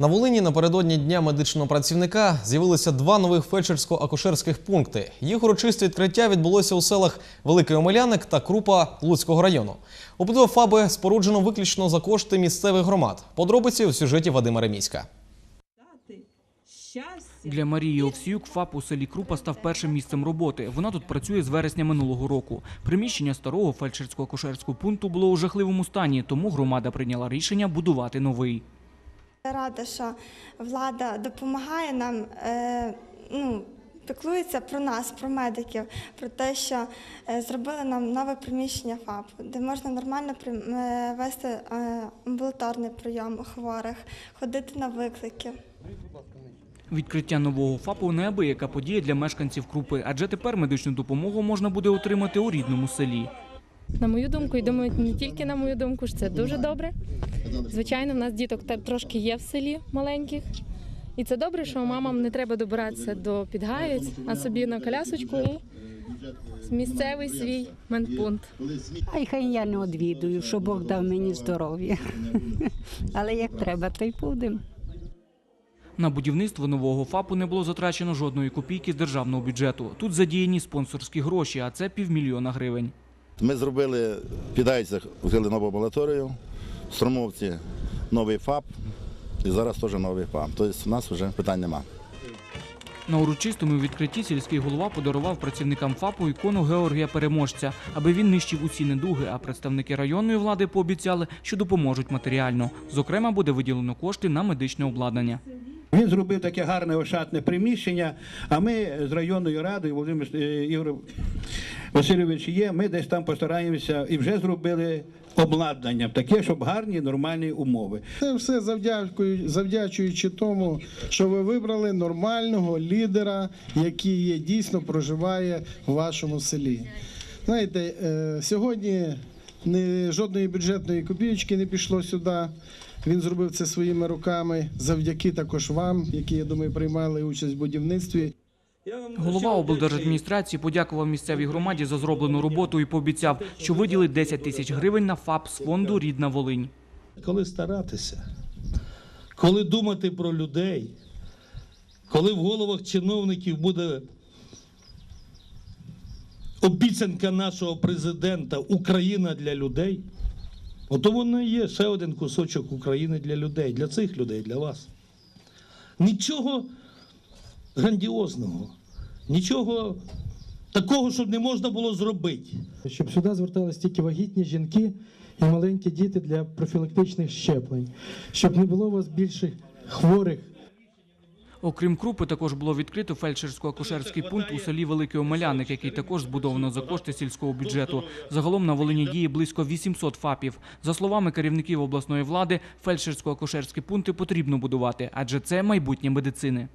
На Волині напередодні дня медичного працівника з'явилися два нових фельдшерсько-акушерських пункти. Їх урочисте відкриття відбулося у селах Великий Омеляник та Крупа Луцького району. Обидва ФАБи споруджено виключно за кошти місцевих громад. Подробиці у сюжеті Вадима Реміська. Для Марії Овсіюк ФАП у селі Крупа став першим місцем роботи. Вона тут працює з вересня минулого року. Приміщення старого фельдшерсько-акушерського пункту було у жахливому стані, тому громада прийняла рішення будувати новий. Я рада, що влада допомагає нам, е, ну, піклується про нас, про медиків, про те, що е, зробили нам нове приміщення ФАП, де можна нормально е, вести е, амбулаторний прийом хворих, ходити на виклики. Відкриття нового ФАПу неабияка подія для мешканців Крупи, адже тепер медичну допомогу можна буде отримати у рідному селі. На мою думку, і думаю, не тільки на мою думку, що це дуже добре. Звичайно, в нас діток трошки є в селі маленьких. І це добре, що мамам не треба добиратися до Підгаєць, а собі на колясочку і місцевий свій медпункт. Ай, хай я не одвідую, що Бог дав мені здоров'я. Але як треба, то й будемо. На будівництво нового ФАПу не було затрачено жодної копійки з державного бюджету. Тут задіяні спонсорські гроші, а це півмільйона гривень. Ми зробили в Підайцях, відкрили нову амбулаторію, в Стромовці новий ФАП і зараз теж новий ФАП. Тобто у нас вже питань нема. На урочистому відкритті сільський голова подарував працівникам ФАПу ікону Георгія Переможця, аби він нищив усі недуги. А представники районної влади пообіцяли, що допоможуть матеріально. Зокрема, буде виділено кошти на медичне обладнання. Він зробив таке гарне ошатне приміщення, а ми з районною радою, Володимир е, Ігор Васильович є, ми десь там постараємося і вже зробили обладнання таке, щоб гарні нормальні умови. Це все завдякую, завдячуючи тому, що ви вибрали нормального лідера, який є, дійсно проживає в вашому селі. Знаєте, е, сьогодні жодної бюджетної копійочки не пішло сюди. Він зробив це своїми руками завдяки також вам, які, я думаю, приймали участь в будівництві. Голова облдержадміністрації подякував місцевій громаді за зроблену роботу і пообіцяв, що виділить 10 тисяч гривень на ФАП з фонду Рідна Волинь. коли старатися, коли думати про людей, коли в головах чиновників буде обіцянка нашого президента Україна для людей, ото воно і є ще один кусочок України для людей, для цих людей, для вас. Нічого грандіозного, нічого такого, щоб не можна було зробити. щоб сюди звертались тільки вагітні жінки і маленькі діти для профілактичних щеплень, щоб не було у вас більше хворих. Окрім Крупи, також було відкрито фельдшерсько-акушерський пункт у селі Великий Омеляник, який також збудовано за кошти сільського бюджету. Загалом на Волині діє близько 800 ФАПів. За словами керівників обласної влади, фельдшерсько-акушерські пункти потрібно будувати, адже це майбутнє медицини.